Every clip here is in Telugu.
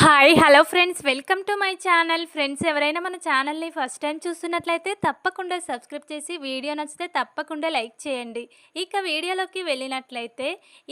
Hi hello friends. Welcome to my channel. Friends ఎవరైనా మన ఛానల్ని ఫస్ట్ టైం చూస్తున్నట్లయితే తప్పకుండా సబ్స్క్రైబ్ చేసి వీడియో నచ్చితే తప్పకుండా లైక్ చేయండి. ఇక వీడియోలోకి వెళ్ళినట్లయితే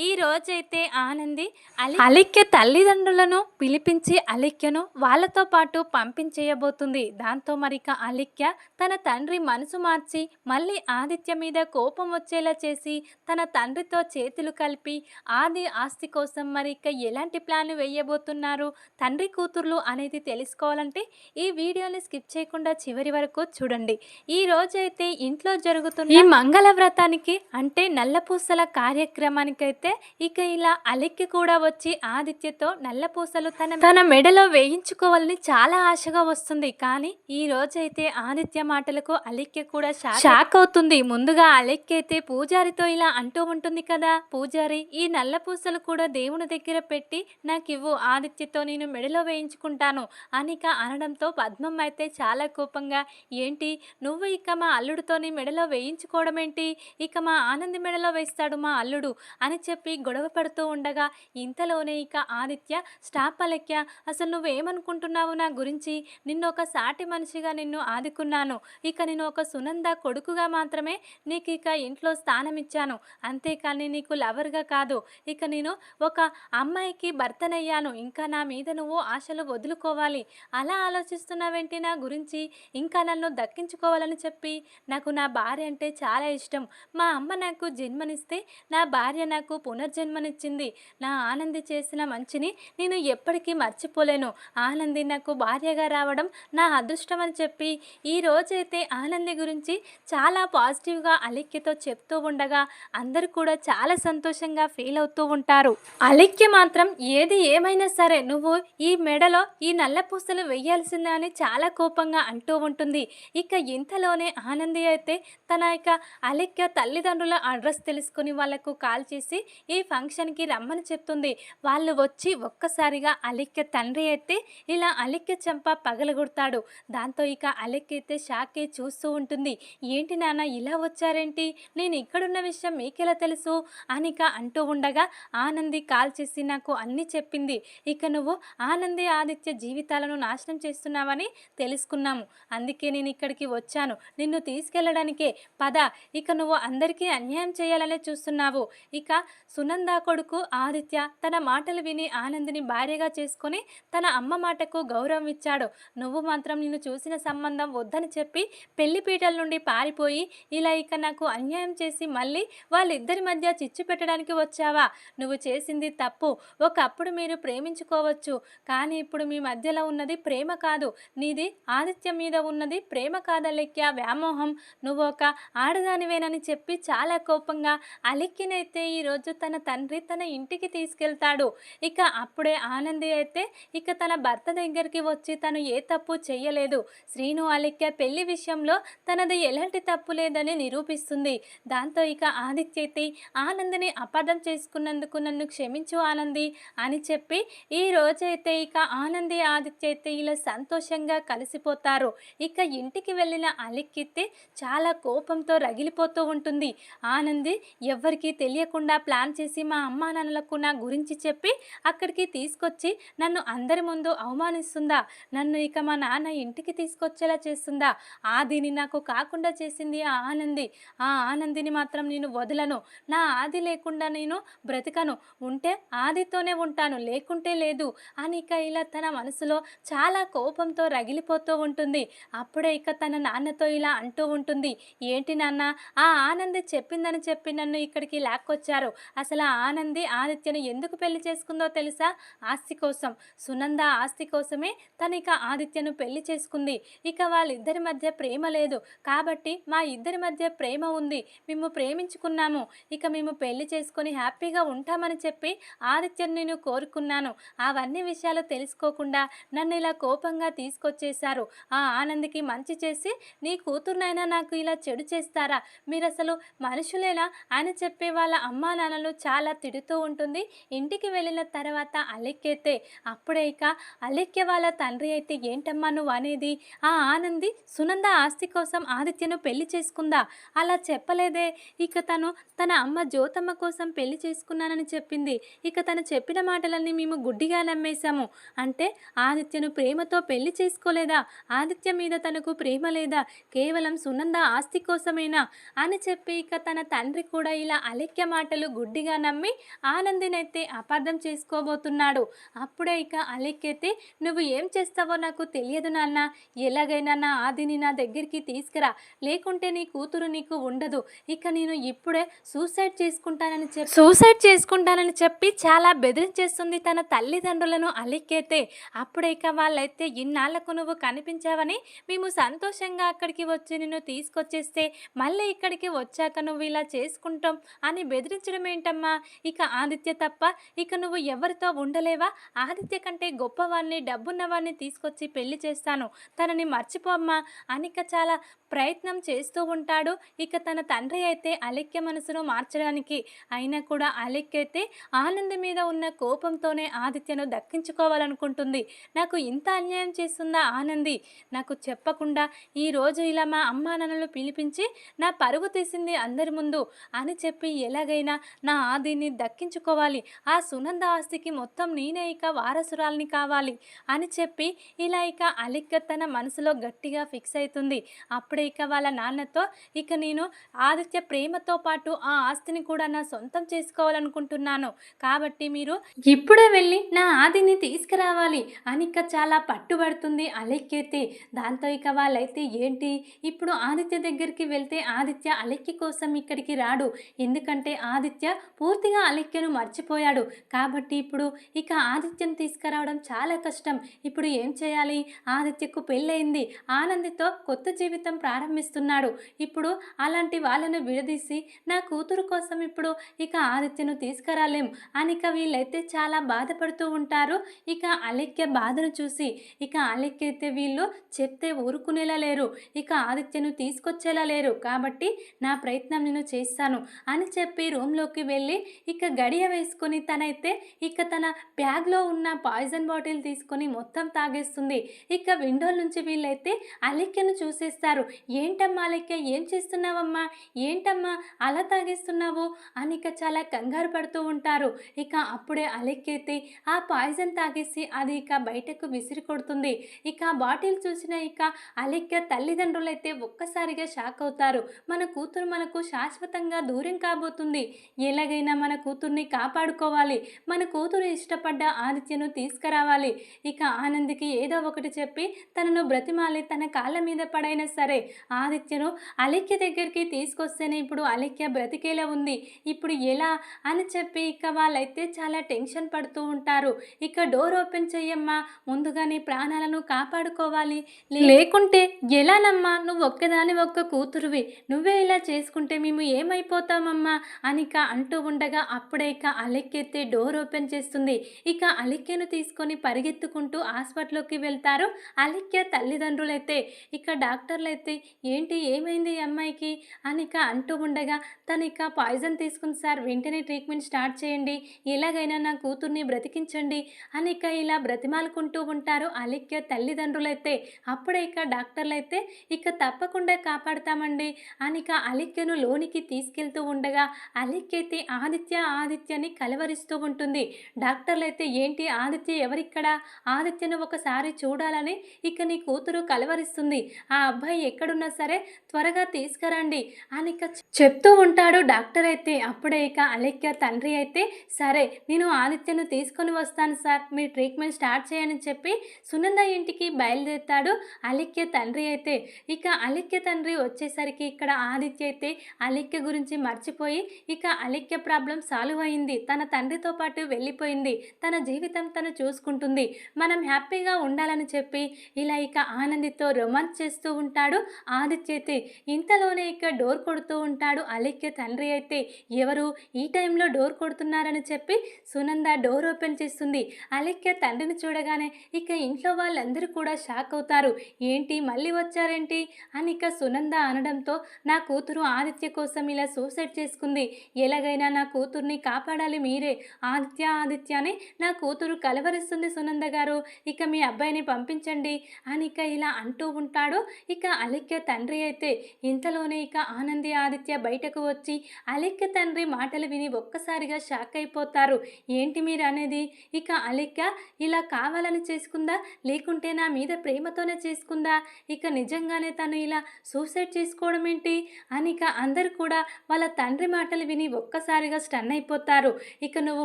ఈ రోజైతే ఆనంది అలి అలిక్య తల్లిదండ్రులను పిలిపించి అలిక్యను వాళ్ళతో పాటు పంపించేయబోతుంది. దాంతో మరిక అలిక్య తన తండ్రి మనసు మార్చి మళ్ళీ ఆదిత్య మీద కోపం వచ్చేలా చేసి తన తండ్రితో చేతులు కలిపి ఆది ఆస్తి కోసం మరి ఎలాంటి ప్లాన్ వేయబోతున్నారు? తండ్రి కూతుర్లు అనేది తెలుసుకోవాలంటే ఈ వీడియోని స్కిప్ చేయకుండా చివరి వరకు చూడండి. ఈ రోజైతే ఇంట్లో జరుగుతున్న ఈ మంగళ వ్రతానికి అంటే నల్లపూసల కార్యక్రమానికైతే ఇక ఇలా అలిక్కి కూడా వచ్చి ఆదిత్యతో నల్లపూసలు తన తన మెడలో వేయించుకోవాలని చాలా ఆశగా వస్తుంది. కానీ ఈ రోజైతే ఆదిత్య మాటలకు అలిక్య కూడా షాక్ అవుతుంది. ముందుగా అలిక్య అయితే పూజారితో ఇలా అంటూ ఉంటుంది కదా. పూజారి ఈ నల్ల పూసలు కూడా దేవుని దగ్గర పెట్టి నాకు ఇవ్వు ఆదిత్యతో నేను నేను మెడలో వేయించుకుంటాను అనిక అనడంతో పద్మం అయితే చాలా కోపంగా ఏంటి? నువ్వు ఇక మా అల్లుడితోని మెడలో వేయించుకోవడం ఏంటి ఇక మా ఆనంది మెడలో వేస్తాడు మా అల్లుడు అని చెప్పి గొడవ పడుతూ ఉండగా ఇంతలోనే ఇక ఆదిత్య స్టాప్ అలెక్య అసలు నువ్వేమనుకుంటున్నావు నా గురించి? నిన్ను ఒక సాటి మనిషిగా నిన్ను ఆదుకున్నాను. ఇక నేను ఒక సునంద కొడుకుగా మాత్రమే నీకు ఇక ఇంట్లో స్థానం ఇచ్చాను అంతేకాని నీకు లవర్గా కాదు. ఇక నేను ఒక అమ్మాయికి భర్తనయ్యాను. ఇంకా నా మీద నువ్వు ఆశలు వదులుకోవాలి. అలా ఆలోచిస్తున్నావేంటి నా గురించి? ఇంకా నన్ను దక్కించుకోవాలని చెప్పి నాకు నా భార్య అంటే చాలా ఇష్టం. మా అమ్మ నాకు జన్మనిస్తే నా భార్య నాకు పునర్జన్మనిచ్చింది. నా ఆనంది చేసిన మంచిని నేను ఎప్పటికీ మర్చిపోలేను. ఆనంది నాకు భార్యగా రావడం నా అదృష్టం అని చెప్పి ఈ రోజైతే ఆనంది గురించి చాలా పాజిటివ్గా అలిక్యతో చెప్తూ ఉండగా అందరూ కూడా చాలా సంతోషంగా ఫీల్ అవుతూ ఉంటారు. అలిక్య మాత్రం ఏది ఏమైనా సరే నువ్వు ఈ మెడలో ఈ నల్ల పూసలు వెయ్యాల్సిందే అని చాలా కోపంగా అంటూ ఉంటుంది. ఇక ఇంతలోనే ఆనంది అయితే తన యొక్క అలెక్క తల్లిదండ్రుల అడ్రస్ తెలుసుకుని వాళ్ళకు కాల్ చేసి ఈ ఫంక్షన్కి రమ్మని చెప్తుంది. వాళ్ళు వచ్చి ఒక్కసారిగా అలెక్క తండ్రి అయితే ఇలా అలిక్య చెంప పగలగొడతాడు. దాంతో ఇక అలెక్క అయితే షాకే చూస్తూ ఉంటుంది. ఏంటి నాన్న ఇలా వచ్చారేంటి? నేను ఇక్కడున్న విషయం మీకెలా తెలుసు? అనిక అంటూ ఉండగా ఆనంది కాల్ చేసి నాకు అన్నీ చెప్పింది. ఇక నువ్వు ఆనంది ఆదిత్య జీవితాలను నాశనం చేస్తున్నావని తెలుసుకున్నాము. అందుకే నేను ఇక్కడికి వచ్చాను. నిన్ను తీసుకెళ్ళడానికే పద. ఇక నువ్వు అందరికీ అన్యాయం చేయాలనే చూస్తున్నావు. ఇక సునంద కొడుకు ఆదిత్య తన మాటలు విని ఆనందిని భార్యగా చేసుకొని తన అమ్మ మాటకు గౌరవం ఇచ్చాడు. నువ్వు మాత్రం నిన్ను చూసిన సంబంధం వద్దని చెప్పి పెళ్ళిపీటల నుండి పారిపోయి ఇలా ఇక నాకు అన్యాయం చేసి మళ్ళీ వాళ్ళిద్దరి మధ్య చిచ్చు పెట్టడానికి వచ్చావా? నువ్వు చేసింది తప్పు. ఒకప్పుడు మీరు ప్రేమించుకోవచ్చు. కానీ ఇప్పుడు మీ మధ్యలో ఉన్నది ప్రేమ కాదు. నీది ఆదిత్యం మీద ఉన్నది ప్రేమ కాదలెక్య వ్యామోహం. నువ్వు ఒక ఆడదానివేనని చెప్పి చాలా కోపంగా అలిక్కినైతే ఈరోజు తన తండ్రి తన ఇంటికి తీసుకెళ్తాడు. ఇక అప్పుడే ఆనంది అయితే ఇక తన భర్త దగ్గరికి వచ్చి తను ఏ తప్పు చేయలేదు శ్రీను అలిక్య పెళ్ళి విషయంలో తనది ఎలాంటి తప్పు లేదని నిరూపిస్తుంది. దాంతో ఇక ఆదిత్య అయితే ఆనందిని అపార్థం చేసుకున్నందుకు నన్ను క్షమించు ఆనంది అని చెప్పి ఈ రోజే రోజైతే ఇక ఆనంది ఆదిత్య అయితే ఇలా సంతోషంగా కలిసిపోతారు. ఇక ఇంటికి వెళ్ళిన అలిక్కితే చాలా కోపంతో రగిలిపోతూ ఉంటుంది. ఆనంది ఎవ్వరికీ తెలియకుండా ప్లాన్ చేసి మా అమ్మా నాన్నలకు నా గురించి చెప్పి అక్కడికి తీసుకొచ్చి నన్ను అందరి ముందు అవమానిస్తుందా? నన్ను ఇక మా నాన్న ఇంటికి తీసుకొచ్చేలా చేస్తుందా? ఆదిని నాకు కాకుండా చేసింది ఆ ఆనంది. ఆ ఆనందిని మాత్రం నేను వదలను. నా ఆది లేకుండా నేను బ్రతికను. ఉంటే ఆదితోనే ఉంటాను. లేకుంటే లేదు. అని ఇక ఇలా తన మనసులో చాలా కోపంతో రగిలిపోతూ ఉంటుంది. అప్పుడే ఇక తన నాన్నతో ఇలా అంటూ ఉంటుంది. ఏంటి నాన్న ఆ ఆనంది చెప్పిందని చెప్పి నన్ను ఇక్కడికి లాక్కొచ్చారు. అసలు ఆ ఆనంది ఆదిత్యను ఎందుకు పెళ్ళి చేసుకుందో తెలుసా? ఆస్తి కోసం. సునంద ఆస్తి కోసమే తను ఇక ఆదిత్యను పెళ్ళి చేసుకుంది. ఇక వాళ్ళిద్దరి మధ్య ప్రేమ లేదు. కాబట్టి మా ఇద్దరి మధ్య ప్రేమ ఉంది. మేము ప్రేమించుకున్నాము. ఇక మేము పెళ్ళి చేసుకొని హ్యాపీగా ఉంటామని చెప్పి ఆదిత్యను నేను కోరుకున్నాను. అవన్నీ విషయాలు తెలుసుకోకుండా నన్ను ఇలా కోపంగా తీసుకొచ్చేశారు. ఆ ఆనందికి మంచి చేసి నీ కూతురునైనా నాకు ఇలా చెడు చేస్తారా? మీరు అసలు మనుషులేనా? అని చెప్పే వాళ్ళ అమ్మా నాన్నలు చాలా తిడుతూ ఉంటుంది. ఇంటికి వెళ్ళిన తర్వాత అలెక్కెతే అప్పుడే ఇక అలెక్య వాళ్ళ తండ్రి అయితే ఏంటమ్మా నువ్వు అనేది? ఆ ఆనంది సునంద ఆస్తి కోసం ఆదిత్యను పెళ్ళి చేసుకుందా? అలా చెప్పలేదే. ఇక తను తన అమ్మ జ్యోతమ్మ కోసం పెళ్ళి చేసుకున్నానని చెప్పింది. ఇక తను చెప్పిన మాటలన్నీ మేము గుడ్డిగా నమ్మే చేశాము. అంటే ఆదిత్యను ప్రేమతో పెళ్ళి చేసుకోలేదా? ఆదిత్య మీద తనకు ప్రేమ లేదా? కేవలం సునంద ఆస్తి కోసమేనా? అని చెప్పి ఇక తన తండ్రి కూడా ఇలా అలెక్య మాటలు గుడ్డిగా నమ్మి ఆనందినైతే అపార్థం చేసుకోబోతున్నాడు. అప్పుడే ఇక అలెక్కైతే నువ్వు ఏం చేస్తావో నాకు తెలియదు నాన్న. ఎలాగైనా నా ఆదిని నా దగ్గరికి తీసుకురా. లేకుంటే నీ కూతురు నీకు ఉండదు. ఇక నేను ఇప్పుడే సూసైడ్ చేసుకుంటానని చెప్పి సూసైడ్ చేసుకుంటానని చెప్పి చాలా బెదిరించేస్తుంది తన తల్లిదండ్రులను అలెక్కైతే అలెక్కేతే అప్పుడైక వాళ్ళైతే ఇన్నాళ్ళకు నువ్వు కనిపించావని మేము సంతోషంగా అక్కడికి వచ్చి నిన్ను తీసుకొచ్చేస్తే మళ్ళీ ఇక్కడికి వచ్చాక నువ్వు ఇలా చేసుకుంటాం అని బెదిరించడం ఏంటమ్మా? ఇక ఆదిత్య తప్ప ఇక నువ్వు ఎవరితో ఉండలేవా? ఆదిత్య కంటే గొప్పవాడిని డబ్బున్నవాడిని తీసుకొచ్చి పెళ్ళి చేస్తాను. తనని మర్చిపోమ్మా అనిక చాలా ప్రయత్నం చేస్తూ ఉంటాడు. ఇక తన తండ్రి అయితే అలెక్య మనసును మార్చడానికి అయినా కూడా అలెక్య అయితే ఆనంద్ మీద ఉన్న కోపంతోనే ఆదిత్యను దక్క దక్కించుకోవాలనుకుంటుంది. నాకు ఇంత అన్యాయం చేస్తుందా ఆనంది నాకు చెప్పకుండా ఈ రోజు ఇలా మా అమ్మా నాన్నలు పిలిపించి నా పరుగు తీసింది అందరి ముందు అని చెప్పి ఎలాగైనా నా ఆదిని దక్కించుకోవాలి. ఆ సునంద ఆస్తికి మొత్తం నేనే ఇక వారసురాల్ని కావాలి అని చెప్పి ఇలా ఇక అలిక్క తన మనసులో గట్టిగా ఫిక్స్ అవుతుంది అప్పుడే ఇక వాళ్ళ నాన్నతో ఇక నేను ఆదిత్య ప్రేమతో పాటు ఆ ఆస్తిని కూడా నా సొంతం చేసుకోవాలనుకుంటున్నాను. కాబట్టి మీరు ఇప్పుడే వెళ్ళి నా ఆది ఆదిని తీసుకురావాలి. అని ఇక చాలా పట్టుబడుతుంది. అలెక్కైతే దాంతో ఇక వాళ్ళైతే ఏంటి? ఇప్పుడు ఆదిత్య దగ్గరికి వెళ్తే ఆదిత్య అలెక్కి కోసం ఇక్కడికి రాడు. ఎందుకంటే ఆదిత్య పూర్తిగా అలెక్యను మర్చిపోయాడు. కాబట్టి ఇప్పుడు ఇక ఆదిత్యను తీసుకురావడం చాలా కష్టం. ఇప్పుడు ఏం చేయాలి? ఆదిత్యకు పెళ్ళయింది. ఆనందితో కొత్త జీవితం ప్రారంభిస్తున్నాడు. ఇప్పుడు అలాంటి వాళ్ళను విడదీసి నా కూతురు కోసం ఇప్పుడు ఇక ఆదిత్యను తీసుకురాలేం? అని ఇక వీళ్ళైతే చాలా బాధపడుతూ ఉంటారు. ఇక అలెక్య బాధను చూసి ఇక అలెక్య అయితే వీళ్ళు చెప్తే ఊరుకునేలా లేరు. ఇక ఆదిత్యను తీసుకొచ్చేలా లేరు. కాబట్టి నా ప్రయత్నం నేను చేస్తాను అని చెప్పి రూమ్లోకి వెళ్ళి ఇక గడియ వేసుకొని తనైతే ఇక తన బ్యాగ్లో ఉన్న పాయిజన్ బాటిల్ తీసుకొని మొత్తం తాగేస్తుంది. ఇక విండో నుంచి వీళ్ళైతే అలెక్యను చూసేస్తారు. ఏంటమ్మా అలెక్య ఏం చేస్తున్నావమ్మా? ఏంటమ్మా అలా తాగేస్తున్నావు? అని ఇక చాలా కంగారు పడుతూ ఉంటారు. ఇక అప్పుడే అలెక్కైతే ఆ పాయిజన్ తాగేసి అది ఇక బయటకు విసిరి కొడుతుంది. ఇక బాటిల్ చూసిన ఇక అలెక్క తల్లిదండ్రులు అయితే ఒక్కసారిగా షాక్ అవుతారు. మన కూతురు మనకు శాశ్వతంగా దూరం కాబోతుంది. ఎలాగైనా మన కూతుర్ని కాపాడుకోవాలి. మన కూతురు ఇష్టపడ్డ ఆదిత్యను తీసుకురావాలి. ఇక ఆనంద్కి ఏదో ఒకటి చెప్పి తనను బ్రతిమాలి. తన కాళ్ళ మీద పడైనా సరే ఆదిత్యను అలెక్య దగ్గరికి తీసుకొస్తేనే ఇప్పుడు అలెక్య బ్రతికేలా ఉంది. ఇప్పుడు ఎలా అని చెప్పి ఇక వాళ్ళైతే చాలా టెన్షన్ పడుతూ ఉంటారు. ఇక డోర్ ఓపెన్ చెయ్యమ్మా ముందుగా నీ ప్రాణాలను కాపాడుకోవాలి. లేకుంటే ఎలానమ్మా నువ్వు ఒక్కదాని ఒక్క కూతురువి. నువ్వే ఇలా చేసుకుంటే మేము ఏమైపోతామమ్మా? అనిక అంటూ ఉండగా అప్పుడే ఇక అలెక్కెత్తే డోర్ ఓపెన్ చేస్తుంది. ఇక అలెక్యను తీసుకొని పరిగెత్తుకుంటూ హాస్పిటల్లోకి వెళ్తారు అలెక్య తల్లిదండ్రులైతే. ఇక డాక్టర్లు అయితే ఏంటి ఏమైంది అమ్మాయికి? అనిక అంటూ ఉండగా తను ఇక పాయిజన్ తీసుకుని సార్ వెంటనే ట్రీట్మెంట్ స్టార్ట్ చేయండి. ఎలాగైనా నా కూతుర్ని బ్రతికించండి. అని ఇక ఇలా బ్రతిమాలుకుంటూ ఉంటారు. అలిక్య తల్లిదండ్రులైతే అప్పుడే ఇక డాక్టర్లు అయితే ఇక తప్పకుండా కాపాడతామండి. అని ఇక అలిక్యను లోనికి తీసుకెళ్తూ ఉండగా అలిక్య అయితే ఆదిత్య ఆదిత్యని కలవరిస్తూ ఉంటుంది. డాక్టర్లు అయితే ఏంటి ఆదిత్య ఎవరిక్కడ? ఆదిత్యను ఒకసారి చూడాలని ఇక నీ కూతురు కలవరిస్తుంది. ఆ అబ్బాయి ఎక్కడున్నా సరే త్వరగా తీసుకురండి అని ఇక చెప్తూ ఉంటాడు డాక్టర్ అయితే అప్పుడే ఇక అలిక్య తండ్రి అయితే సరే నేను ఆదిత్యను తీసుకొని వస్తాను సార్ మీరు ట్రీట్మెంట్ స్టార్ట్ చేయని చెప్పి సునంద ఇంటికి బయలుదేరుతాడు అలిక్య తండ్రి అయితే. ఇక అలిక్య తండ్రి వచ్చేసరికి ఇక్కడ ఆదిత్య అయితే అలిక్య గురించి మర్చిపోయి ఇక అలిక్య ప్రాబ్లం సాల్వ్ అయింది. తన తండ్రితో పాటు వెళ్ళిపోయింది. తన జీవితం తను చూసుకుంటుంది. మనం హ్యాపీగా ఉండాలని చెప్పి ఇలా ఇక ఆనందితో రొమాన్స్ చేస్తూ ఉంటాడు ఆదిత్య అయితే. ఇంతలోనే ఇక డోర్ కొడుతూ ఉంటాడు అలిక్య తండ్రి అయితే. ఎవరు ఈ టైంలో డోర్ కొడుతున్నారని చెప్పి సునంద డోర్ ఓపెన్ చేస్తుంది. అలెక్య తండ్రిని చూడగానే ఇక ఇంట్లో వాళ్ళందరూ కూడా షాక్ అవుతారు. ఏంటి మళ్ళీ వచ్చారేంటి? అని ఇక సునంద అనడంతో నా కూతురు ఆదిత్య కోసం ఇలా సూసైడ్ చేసుకుంది. ఎలాగైనా నా కూతుర్ని కాపాడాలి మీరే. ఆదిత్య ఆదిత్య అని నా కూతురు కలవరిస్తుంది సునంద గారు. ఇక మీ అబ్బాయిని పంపించండి అని ఇక ఇలా అంటూ ఉంటాడు. ఇక అలెక్య తండ్రి అయితే ఇంతలోనే ఇక ఆనంది ఆదిత్య బయటకు వచ్చి అలెక్య తండ్రి మాటలు విని ఒక్కసారిగా షాక్ అయిపోతారు. ఏంటి మీరు అనేది ఇక అలెక్క ఇలా కావాలని చేసుకుందా? లేకుంటే నా మీద ప్రేమతోనే చేసుకుందా? ఇక నిజంగానే తను ఇలా సూసైడ్ చేసుకోవడం ఏంటి? అని ఇక అందరు కూడా వాళ్ళ తండ్రి మాటలు విని ఒక్కసారిగా స్టన్ అయిపోతారు. ఇక నువ్వు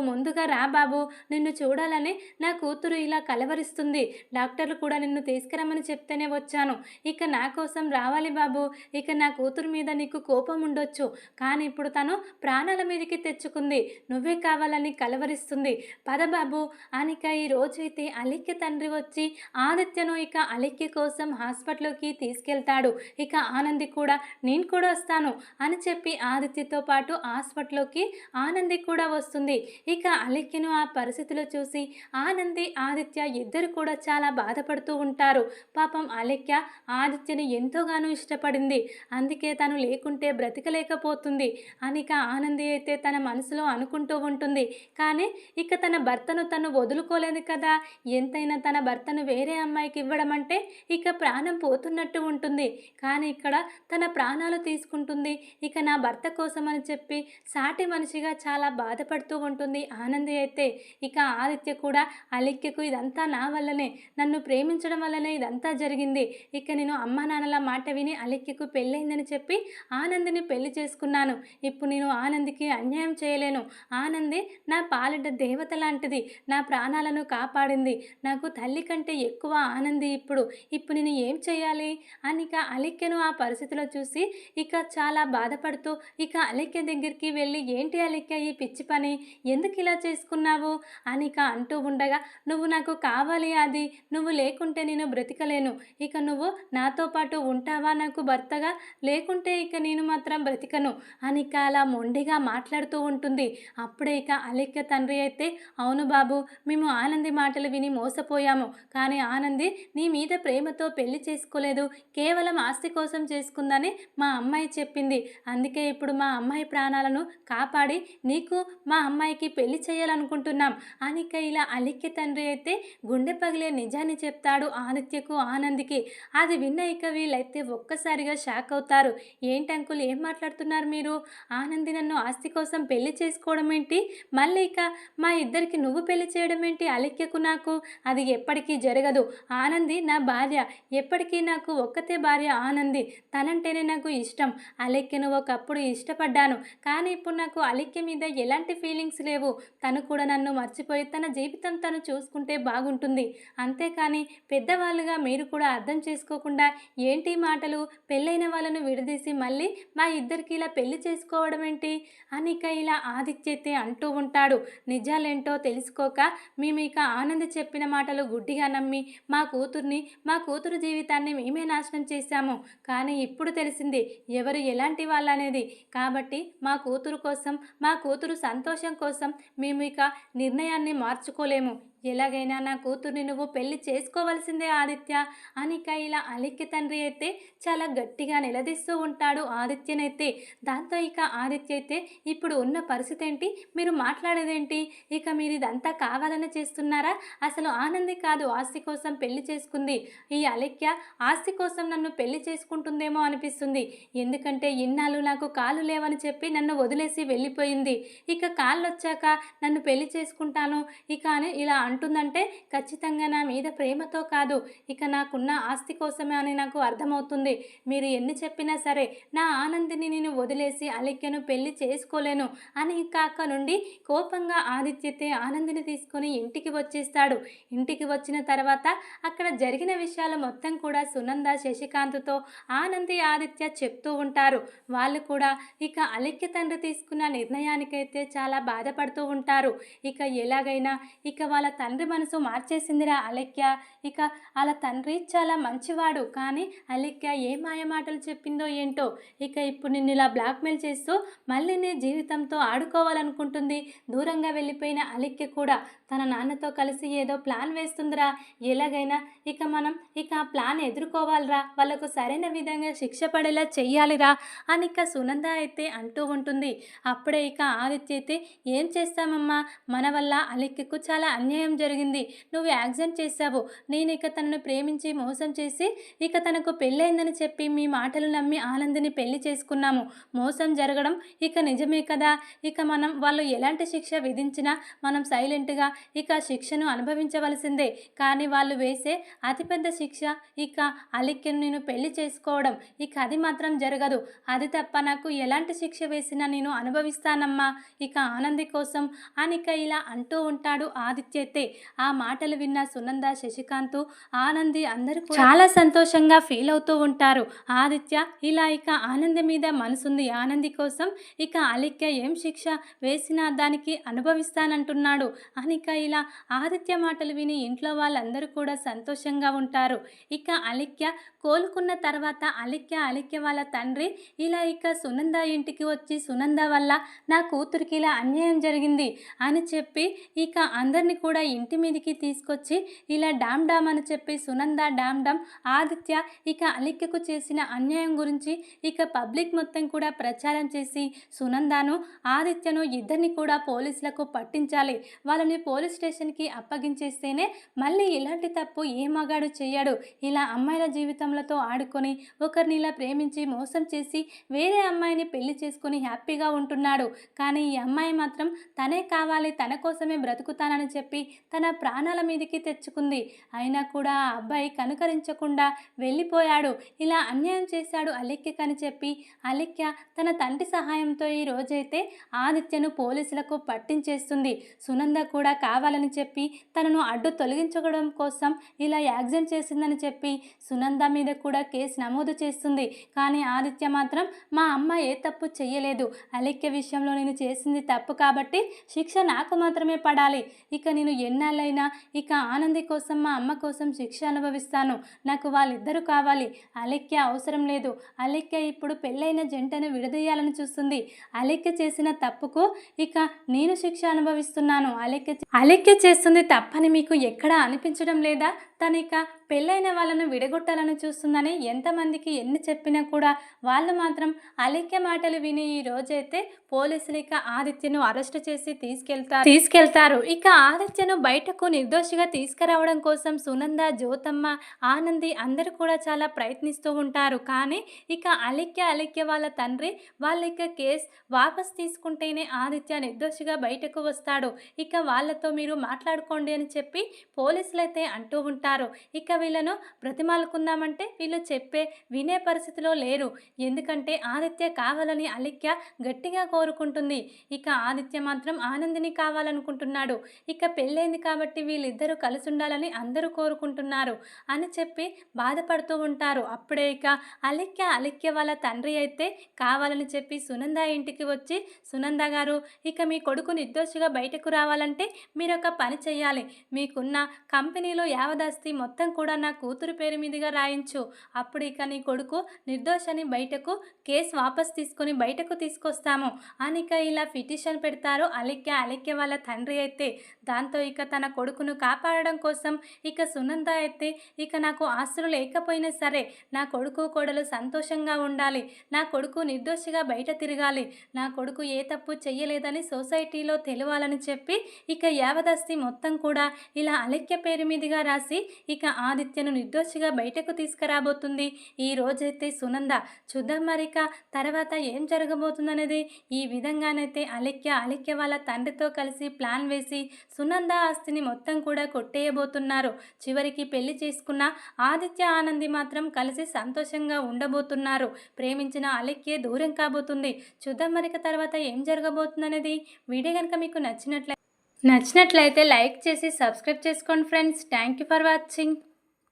ముందుగా రా బాబు నిన్ను చూడాలని నా కూతురు ఇలా కలవరిస్తుంది. డాక్టర్లు కూడా నిన్ను తీసుకురమ్మని చెప్తేనే వచ్చాను. ఇక నా కోసం రావాలి బాబు. ఇక నా కూతురు మీద నీకు కోపం ఉండొచ్చు. కానీ ఇప్పుడు తను ప్రాణాల మీదకి తెచ్చుకుంది. నువ్వే కావాలని కలవరిస్తుంది. పద బాబు అనిక ఈ రోజైతే అలిక్య తండ్రి వచ్చి ఆదిత్యను ఇక అలిక్య కోసం హాస్పిటల్కి తీసుకెళ్తాడు. ఇక ఆనంది కూడా నేను కూడా వస్తాను అని చెప్పి ఆదిత్యతో పాటు హాస్పిటల్లోకి ఆనంది కూడా వస్తుంది. ఇక అలిక్యను ఆ పరిస్థితిలో చూసి ఆనంది ఆదిత్య ఇద్దరు కూడా చాలా బాధపడుతూ ఉంటారు. పాపం అలిక్య ఆదిత్యని ఎంతోగానో ఇష్టపడింది. అందుకే తను లేకుంటే బ్రతికలేకపోతుంది అనిక ఆనంది అయితే తన మనసులో అనుకుంటూ ఉంటుంది. కానీ ఇక తన భర్తను తను వదులుకోలేదు కదా? ఎంతైనా తన భర్తను వేరే అమ్మాయికి ఇవ్వడం అంటే ఇక ప్రాణం పోతున్నట్టు ఉంటుంది. కానీ ఇక్కడ తన ప్రాణాలు తీసుకుంటుంది. ఇక నా భర్త కోసం అని చెప్పి సాటి మనిషిగా చాలా బాధపడుతూ ఉంటుంది ఆనంది అయితే. ఇక ఆదిత్య కూడా అలిక్యకు ఇదంతా నా వల్లనే నన్ను ప్రేమించడం వల్లనే ఇదంతా జరిగింది. ఇక నేను అమ్మ నాన్నల మాట విని అలిక్యకు పెళ్ళైందని చెప్పి ఆనందిని పెళ్ళి చేసుకున్నాను. ఇప్పుడు నేను ఆనందికి అన్యాయం చేయలేను. ఆనంది నా పాలిట దేవత లాంటిది. నా ప్రాణాలను కాపాడింది. నాకు తల్లి కంటే ఎక్కువ ఆనంది ఇప్పుడు. ఇప్పుడు నేను ఏం చేయాలి? అని ఇక అలిక్యను ఆ పరిస్థితిలో చూసి ఇక చాలా బాధపడుతూ ఇక అలిక్య దగ్గరికి వెళ్ళి ఏంటి అలిక్య ఈ పిచ్చి పని? ఎందుకు ఇలా చేసుకున్నావు? అని ఇక అంటూ ఉండగా నువ్వు నాకు కావాలి అది నువ్వు లేకుంటే నేను బ్రతికలేను. ఇక నువ్వు నాతో పాటు ఉంటావా? నాకు భర్తగా లేకుంటే ఇక నేను మాత్రం బ్రతికను. అని ఇక అలా మొండిగా మాట్లాడుతూ ఉంటుంది. అప్పుడే ఇక అలిక్య తండ్రి అయితే అవును బాబు మేము ఆనంది మాటలు విని మోసపోయాము. కానీ ఆనంది నీ మీద ప్రేమతో పెళ్ళి చేసుకోలేదు. కేవలం ఆస్తి కోసం చేసుకుందని మా అమ్మాయి చెప్పింది. అందుకే ఇప్పుడు మా అమ్మాయి ప్రాణాలను కాపాడి నీకు మా అమ్మాయికి పెళ్ళి చేయాలనుకుంటున్నాం. అనిక ఇలా అలిక్య తండ్రి అయితే గుండె పగిలే నిజాన్ని చెప్తాడు ఆదిత్యకు ఆనందికి. అది విన్న ఇక వీళ్ళైతే ఒక్కసారిగా షాక్ అవుతారు. ఏంటి అంకుల్ ఏం మాట్లాడుతున్నారు మీరు? ఆనంది నన్ను ఆస్తి కోసం పెళ్ళి చేసుకోవడం ఏంటి? మళ్ళీ ఇక మా ఇద్దరికి నువ్వు పెళ్ళి చేయడం ఏంటి అలిక్యకు నాకు అది ఎప్పటికీ జరగదు. ఆనంది నా భార్య ఎప్పటికీ నాకు ఒక్కతే భార్య ఆనంది. తనంటేనే నాకు ఇష్టం. అలిక్యను ఒకప్పుడు ఇష్టపడ్డాను. కానీ ఇప్పుడు నాకు అలిక్య మీద ఎలాంటి ఫీలింగ్స్ లేవు. తను కూడా నన్ను మర్చిపోయి తన జీవితం తను చూసుకుంటే బాగుంటుంది. అంతేకాని పెద్దవాళ్ళుగా మీరు కూడా అర్థం చేసుకోకుండా ఏంటి మాటలు? పెళ్ళైన వాళ్ళను విడదీసి మళ్ళీ మా ఇద్దరికి ఇలా పెళ్ళి చేసుకోవడం ఏంటి అనిక ఇలా ఆదిత్యతే అంటూ ఉంటాడు. నిజాలేంటో తెలుసుకోక మేము ఇక ఆనంద్ చెప్పిన మాటలు గుడ్డిగా నమ్మి మా కూతుర్ని మా కూతురు జీవితాన్ని మేమే నాశనం చేశాము. కానీ ఇప్పుడు తెలిసింది ఎవరు ఎలాంటి వాళ్ళనేది. కాబట్టి మా కూతురు కోసం మా కూతురు సంతోషం కోసం మేము ఇక నిర్ణయాన్ని మార్చుకోలేము. ఎలాగైనా నా కూతుర్ని నువ్వు పెళ్ళి చేసుకోవాల్సిందే ఆదిత్య. అనిక ఇలా అలిక్కి తండ్రి అయితే చాలా గట్టిగా నిలదీస్తూ ఉంటాడు ఆదిత్యనైతే. దాంతో ఇక ఆదిత్య అయితే ఇప్పుడు ఉన్న పరిస్థితి ఏంటి మీరు మాట్లాడేదేంటి? ఇక మీరు ఇదంతా కావాలని చేస్తున్నారా? అసలు ఆనంది కాదు ఆస్తి కోసం పెళ్ళి చేసుకుంది. ఈ అలిక్య ఆస్తి కోసం నన్ను పెళ్ళి చేసుకుంటుందేమో అనిపిస్తుంది. ఎందుకంటే ఇన్నాళ్ళు నాకు కాలు లేవని చెప్పి నన్ను వదిలేసి వెళ్ళిపోయింది. ఇక కాళ్ళు వచ్చాక నన్ను పెళ్ళి చేసుకుంటాను. ఇక అని ఇలా అంటుందంటే ఖచ్చితంగా నా మీద ప్రేమతో కాదు. ఇక నాకున్న ఆస్తి కోసమే అని నాకు అర్థమవుతుంది. మీరు ఎన్ని చెప్పినా సరే నా ఆనందిని నేను వదిలేసి అలిక్యను పెళ్ళి చేసుకోలేను అని కాక నుండి కోపంగా ఆదిత్యతే ఆనందిని తీసుకొని ఇంటికి వచ్చేస్తాడు. ఇంటికి వచ్చిన తర్వాత అక్కడ జరిగిన విషయాలు మొత్తం కూడా సునంద శశికాంత్తో ఆనంది ఆదిత్య చెప్తూ ఉంటారు. వాళ్ళు కూడా ఇక అలిక్య తండ్రి తీసుకున్న నిర్ణయానికైతే చాలా బాధపడుతూ ఉంటారు. ఇక ఎలాగైనా ఇక వాళ్ళ తండ్రి మనసు మార్చేసిందిరా అలెక్య ఇక వాళ్ళ తండ్రి చాలా మంచివాడు. కానీ అలెక్య ఏ మాయమాటలు చెప్పిందో ఏంటో? ఇక ఇప్పుడు నిన్ను ఇలా బ్లాక్మెయిల్ చేస్తూ మళ్ళీ నీ జీవితంతో ఆడుకోవాలనుకుంటుంది. దూరంగా వెళ్ళిపోయిన అలెక్య కూడా తన నాన్నతో కలిసి ఏదో ప్లాన్ వేస్తుందిరా. ఎలాగైనా ఇక మనం ఇక ఆ ప్లాన్ ఎదుర్కోవాలిరా. వాళ్ళకు సరైన విధంగా శిక్ష పడేలా చెయ్యాలిరా అని ఇక సునంద అయితే అంటూ ఉంటుంది. అప్పుడే ఇక ఆదిత్య అయితే ఏం చేస్తామమ్మా? మన వల్ల అలిక్కకు చాలా అన్యాయం జరిగింది. నువ్వు యాక్సిడెంట్ చేశావు. నేను ఇక తనను ప్రేమించి మోసం చేసి ఇక తనకు పెళ్ళైందని చెప్పి మీ మాటలు నమ్మి ఆనందిని పెళ్ళి చేసుకున్నాము. మోసం జరగడం ఇక నిజమే కదా? ఇక మనం వాళ్ళు ఎలాంటి శిక్ష విధించినా మనం సైలెంట్గా ఇక శిక్షను అనుభవించవలసిందే. కానీ వాళ్ళు వేసే అతిపెద్ద శిక్ష ఇక అలిక్యను నేను పెళ్ళి చేసుకోవడం ఇక అది మాత్రం జరగదు. అది తప్ప నాకు ఎలాంటి శిక్ష వేసినా నేను అనుభవిస్తానమ్మా. ఇక ఆనంది కోసం అనిక ఇలా అంటూ ఉంటాడు ఆదిత్యతే. ఆ మాటలు విన్న సునంద శశికాంత్ ఆనంది అందరూ కూడా చాలా సంతోషంగా ఫీల్ అవుతూ ఉంటారు. ఆదిత్య ఇలా ఇక ఆనంది మీద మనసుంది. ఆనంది కోసం ఇక అలిక్య ఏం శిక్ష వేసినా దానికి అనుభవిస్తానంటున్నాడు. అనిక ఇలా ఆదిత్య మాటలు విని ఇంట్లో వాళ్ళందరూ కూడా సంతోషంగా ఉంటారు. ఇక అలిక్య కోలుకున్న తర్వాత అలిక్య అలిక్య వాళ్ళ తండ్రి ఇలా ఇక సునంద ఇంటికి వచ్చి సునంద వల్ల నా కూతురికి ఇలా అన్యాయం జరిగింది అని చెప్పి ఇక అందరిని కూడా ఇంటి మీదకి తీసుకొచ్చి ఇలా డామ్ డామ్ అని చెప్పి సునంద డామ్ డామ్ ఆదిత్య ఇక అలిక్యకు చేసిన అన్యాయం గురించి ఇక పబ్లిక్ మొత్తం కూడా ప్రచారం చేసి సునందాను ఆదిత్యను ఇద్దరిని కూడా పోలీసులకు పట్టించాలి. వాళ్ళని పోలీస్ పోలీస్ స్టేషన్కి అప్పగించేస్తేనే మళ్ళీ ఇలాంటి తప్పు ఏ మగాడు చేయడు ఇలా అమ్మాయిల జీవితంలతో ఆడుకొని ఒకరిని ఇలా ప్రేమించి మోసం చేసి వేరే అమ్మాయిని పెళ్ళి చేసుకుని హ్యాపీగా ఉంటున్నాడు. కానీ ఈ అమ్మాయి మాత్రం తనే కావాలి తన కోసమే బ్రతుకుతానని చెప్పి తన ప్రాణాల మీదకి తెచ్చుకుంది. అయినా కూడా ఆ అబ్బాయి కనుకరించకుండా వెళ్ళిపోయాడు. ఇలా అన్యాయం చేశాడు అలిక్యకని చెప్పి అలిక్య తన తండ్రి సహాయంతో ఈ రోజైతే ఆదిత్యను పోలీసులకు పట్టించేస్తుంది. సునంద కూడా కావాలని చెప్పి తనను అడ్డు తొలగించడం కోసం ఇలా యాక్సిడెంట్ చేసిందని చెప్పి సునంద మీద కూడా కేసు నమోదు చేస్తుంది. కానీ ఆదిత్య మాత్రం మా అమ్మ ఏ తప్పు చెయ్యలేదు. అలిక్య విషయంలో నేను చేసింది తప్పు కాబట్టి శిక్ష నాకు మాత్రమే పడాలి. ఇక నేను ఎన్నాళ్ళైనా ఇక ఆనంది కోసం మా అమ్మ కోసం శిక్ష అనుభవిస్తాను. నాకు వాళ్ళిద్దరూ కావాలి. అలిక్య అవసరం లేదు. అలిక్య ఇప్పుడు పెళ్ళైన జంటను విడదీయాలని చూస్తుంది. అలిక్య చేసిన తప్పుకు ఇక నేను శిక్ష అనుభవిస్తున్నాను. అలిక్య అలెక్య చేస్తుంది తప్పని మీకు ఎక్కడా అనిపించడం లేదా? తను ఇక పెళ్ళైన వాళ్ళను విడగొట్టాలని చూస్తుందని ఎంతమందికి ఎన్ని చెప్పినా కూడా వాళ్ళు మాత్రం అలిక్య మాటలు విని ఈ రోజైతే పోలీసులు ఇక ఆదిత్యను అరెస్ట్ చేసి తీసుకెళ్తారు. తీసుకెళ్తారు. ఇక ఆదిత్యను బయటకు నిర్దోషిగా తీసుకురావడం కోసం సునంద జ్యోతమ్మ ఆనంది అందరూ కూడా చాలా ప్రయత్నిస్తూ ఉంటారు. కానీ ఇక అలిక్య అలిక్య వాళ్ళ తండ్రి వాళ్ళ ఇక కేసు వాపస్ తీసుకుంటేనే ఆదిత్య నిర్దోషిగా బయటకు వస్తాడు. ఇక వాళ్ళతో మీరు మాట్లాడుకోండి అని చెప్పి పోలీసులు అయితే అంటూ ఉంటారు. ఇక వీళ్ళను బ్రతిమాలుకుందామంటే వీళ్ళు చెప్పే వినే పరిస్థితిలో లేరు. ఎందుకంటే ఆదిత్య కావాలని అలిక్య గట్టిగా కోరుకుంటుంది. ఇక ఆదిత్య మాత్రం ఆనందిని కావాలనుకుంటున్నాడు. ఇక పెళ్ళైంది కాబట్టి వీళ్ళిద్దరూ కలిసి ఉండాలని అందరూ కోరుకుంటున్నారు అని చెప్పి బాధపడుతూ ఉంటారు. అప్పుడే ఇక అలిక్య అలిక్య వాళ్ళ తండ్రి అయితే కావాలని చెప్పి సునంద ఇంటికి వచ్చి సునంద గారు ఇక మీ కొడుకు నిర్దోషిగా బయటకు రావాలంటే మీరు ఒక పని చేయాలి మీకున్న కంపెనీలో యావదాస్తి ఆస్తి మొత్తం కూడా నా కూతురు పేరు మీదుగా రాయించు. అప్పుడు ఇక నీ కొడుకు నిర్దోషని బయటకు కేసు వాపస్ తీసుకొని బయటకు తీసుకొస్తాము. అని ఇక ఇలా పిటిషన్ పెడతారు అలిక్య. అలిక్య వాళ్ళ తండ్రి అయితే దాంతో ఇక తన కొడుకును కాపాడడం కోసం ఇక సునంద అయితే ఇక నాకు ఆస్తులు లేకపోయినా సరే నా కొడుకు కోడలు సంతోషంగా ఉండాలి. నా కొడుకు నిర్దోషిగా బయట తిరగాలి. నా కొడుకు ఏ తప్పు చెయ్యలేదని సొసైటీలో తెలియాలని చెప్పి ఇక యావదస్తి మొత్తం కూడా ఇలా అలెక్య పేరు మీదుగా రాసి ఇక ఆదిత్యను నిర్దోషిగా బయటకు తీసుకురాబోతుంది. ఈ రోజైతే సునంద చూద్దాం మరిక తర్వాత ఏం జరగబోతుందనేది. ఈ విధంగానైతే అలెక్య అలెక్య వాళ్ళ తండ్రితో కలిసి ప్లాన్ వేసి సునంద ఆస్తిని మొత్తం కూడా కొట్టేయబోతున్నారు. చివరికి పెళ్ళి చేసుకున్న ఆదిత్య ఆనంది మాత్రం కలిసి సంతోషంగా ఉండబోతున్నారు. ప్రేమించిన అలెక్యే దూరం కాబోతుంది. చూద్దాం మరిక తర్వాత ఏం జరగబోతుందనేది. వీడియో కనుక మీకు నచ్చినట్లయితే నచ్చినట్లయితే లైక్ చేసి సబ్స్క్రైబ్ చేసుకోండి friends. Thank you for watching.